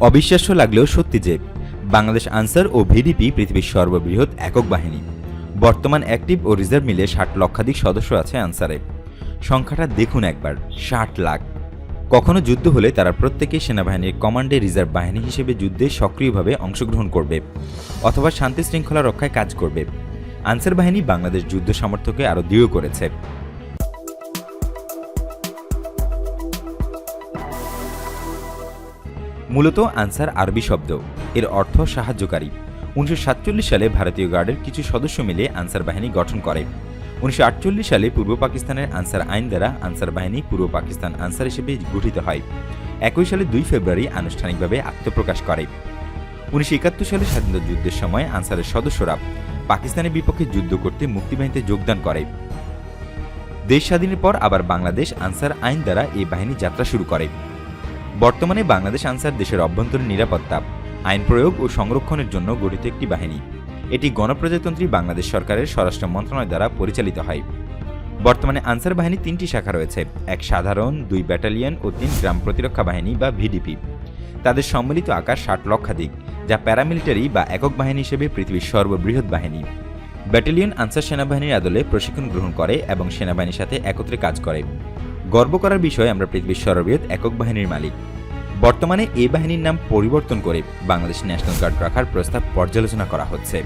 অবিশ্বাস্য লাগলেও সত্যি যে, বাংলাদেশ আনসার ও ভিডিপি পৃথিবীর সর্ববৃহৎ একক বাহিনী। বর্তমান অ্যাক্টিভ ও রিজার্ভ মিলে ষাট লক্ষাধিক সদস্য আছে আনসারে। সংখ্যাটা দেখুন একবার, ষাট লাখ। কখনো যুদ্ধ হলে তারা প্রত্যেকেই সেনাবাহিনীর কমান্ডে রিজার্ভ বাহিনী হিসেবে যুদ্ধে সক্রিয়ভাবে অংশগ্রহণ করবে অথবা শান্তি শৃঙ্খলা রক্ষায় কাজ করবে। আনসার বাহিনী বাংলাদেশ যুদ্ধ সামর্থ্যকে আরও দৃঢ় করেছে। মূলত আনসার আরবি শব্দ। এর অর্থ সাহায্যকারী। উনিশশো সাতচল্লিশ সালে ভারতীয় গার্ডের কিছু সদস্য মিলে আনসার বাহিনী গঠন করে। উনিশশো আটচল্লিশ সালে পূর্ব পাকিস্তানের আনসার আইন দ্বারা আনসার বাহিনী পূর্ব পাকিস্তান আনসার হিসেবে গঠিত হয়। একই সালে দুই ফেব্রুয়ারি আনুষ্ঠানিকভাবে আত্মপ্রকাশ করে। উনিশশো একাত্তর সালে স্বাধীনতা যুদ্ধের সময় আনসারের সদস্যরা পাকিস্তানের বিপক্ষে যুদ্ধ করতে মুক্তিবাহিনীতে যোগদান করে। দেশ স্বাধীনের পর আবার বাংলাদেশ আনসার আইন দ্বারা এই বাহিনী যাত্রা শুরু করে। বর্তমানে বাংলাদেশ আনসার দেশের অভ্যন্তরীণ নিরাপত্তা, আইন প্রয়োগ ও সংরক্ষণের জন্য গঠিত একটি বাহিনী। এটি গণপ্রজাতন্ত্রী বাংলাদেশ সরকারের স্বরাষ্ট্র মন্ত্রণালয় দ্বারা পরিচালিত হয়। বর্তমানে আনসার বাহিনী তিনটি শাখা রয়েছে, এক সাধারণ, দুই ব্যাটালিয়ন ও তিন গ্রাম প্রতিরক্ষা বাহিনী বা ভিডিপি। তাদের সম্মিলিত আকার ষাট লক্ষাধিক, যা প্যারামিলিটারি বা একক বাহিনী হিসেবে পৃথিবীর সর্ববৃহৎ বাহিনী। ব্যাটালিয়ন আনসার সেনাবাহিনীর আদলে প্রশিক্ষণ গ্রহণ করে এবং সেনাবাহিনীর সাথে একত্রে কাজ করে। গর্ব করার বিষয়ে আমরা পৃথিবীর সর্ববৃহৎ একক বাহিনীর মালিক। বর্তমানে এই বাহিনীর নাম পরিবর্তন করে বাংলাদেশ ন্যাশনাল গার্ড রাখার প্রস্তাব পর্যালোচনা করা হচ্ছে।